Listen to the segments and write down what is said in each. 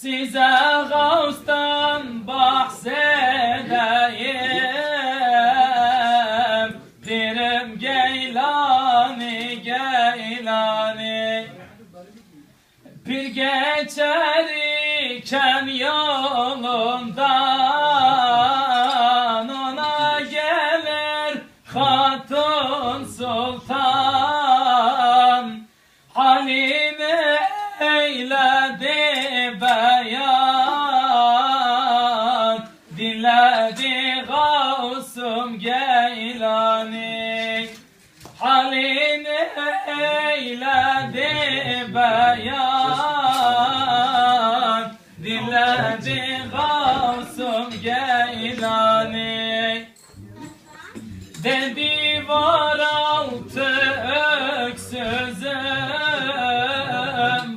Size Gavs'tan bahsedeyim. Pirim Geylani Geylani. Bir geçer iken yolundan öksüzüm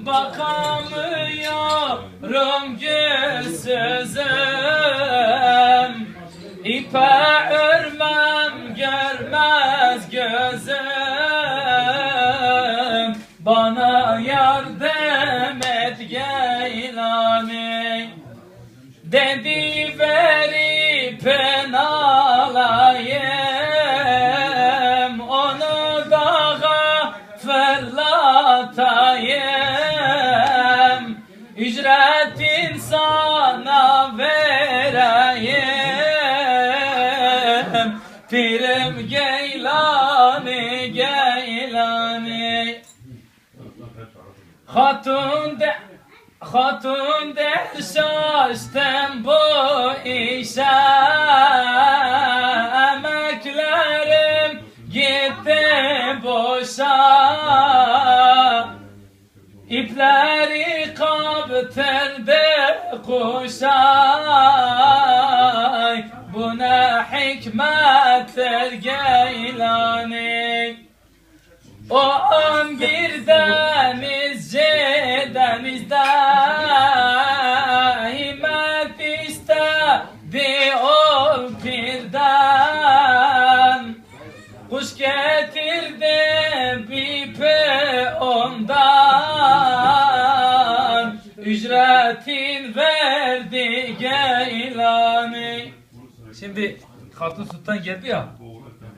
Bakamıyorum gözsüzüm İpe örmem görmez gözüm Bana yardım et Geylani Dedi verip alayım fırlatayım Ücretin sana vereyim. Pirim Geylani Geylani. Hatun de Hatun de şaştım bu işe. Emeklerim İpleri kaptırdı kuşa Bu ne hikmettir Geylani. O an bir denizci denizde himmet istedi ol birden. Kuş getirdi ondan Ücretin verdi Geylani Şimdi Hatun Sultan geldi ya